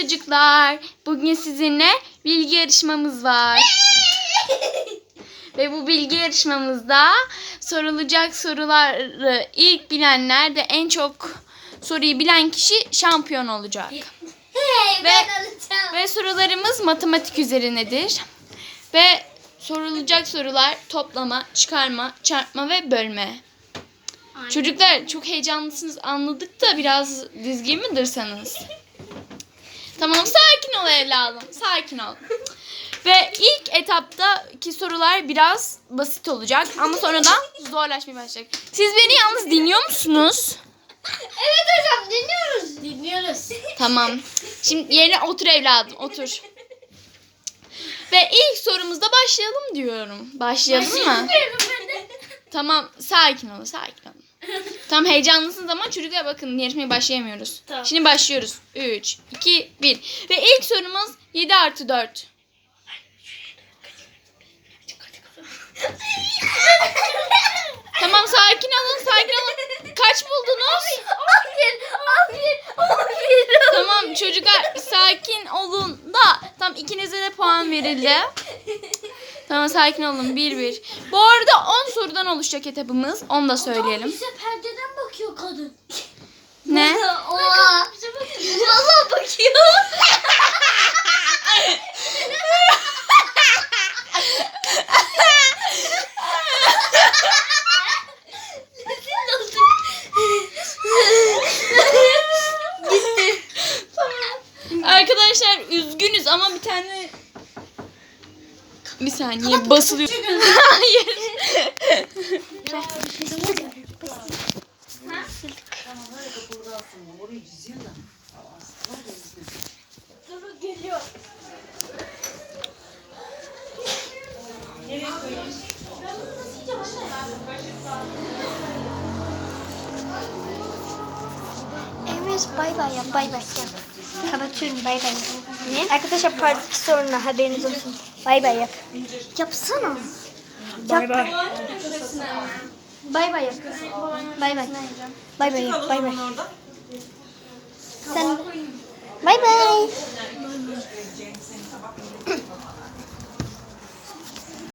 Çocuklar, bugün sizinle bilgi yarışmamız var. Ve bu bilgi yarışmamızda sorulacak soruları ilk bilenler de en çok soruyu bilen kişi şampiyon olacak. Hey Ve-. Ve sorularımız matematik üzerinedir. Ve sorulacak sorular toplama, çıkarma, çarpma ve bölme. Çocuklar çok heyecanlısınız anladık da biraz dizgin mi dursanız? Tamam sakin ol evladım. Sakin ol. Ve ilk etaptaki sorular biraz basit olacak ama sonradan zorlaşmaya başlayacak. Siz beni yalnız dinliyor musunuz? Evet hocam dinliyoruz. Dinliyoruz. Tamam. Şimdi yerine otur evladım otur. Ve ilk sorumuzda başlayalım diyorum. Başlayalım mı? Tamam sakin olun sakin olun. Tamam heyecanlısınız ama çocuklar bakın yarışmaya başlayamıyoruz. Tamam. Şimdi başlıyoruz. 3, 2, 1. Ve ilk sorumuz 7 artı 4. Tamam sakin olun sakin olun. Kaç buldunuz? Hayır, hayır, hayır. Tamam çocuklar sakin olun da tam ikinize de puan verildi. Tamam sakin olun 1 1. Bu arada 10 sorudan oluşacak etapımız. Onu da söyleyelim. Bize perdeden bakıyor kadın. Ne? Oha. Bize bakıyor. Valla bakıyor. Gitti. Arkadaşlar üzgünüz ama bir tane bir saniye basılıyor. Hayır. Evet bay bay yap bay bay. Kapatıyorum bay bay. Ne? Arkadaşlar part 2 soruna haberiniz olsun. Bay bay yap. Yapsana. Bay bay. Bay bay yap. Bay bay. Bay bay yap. Bay bay. Sen Bay bay.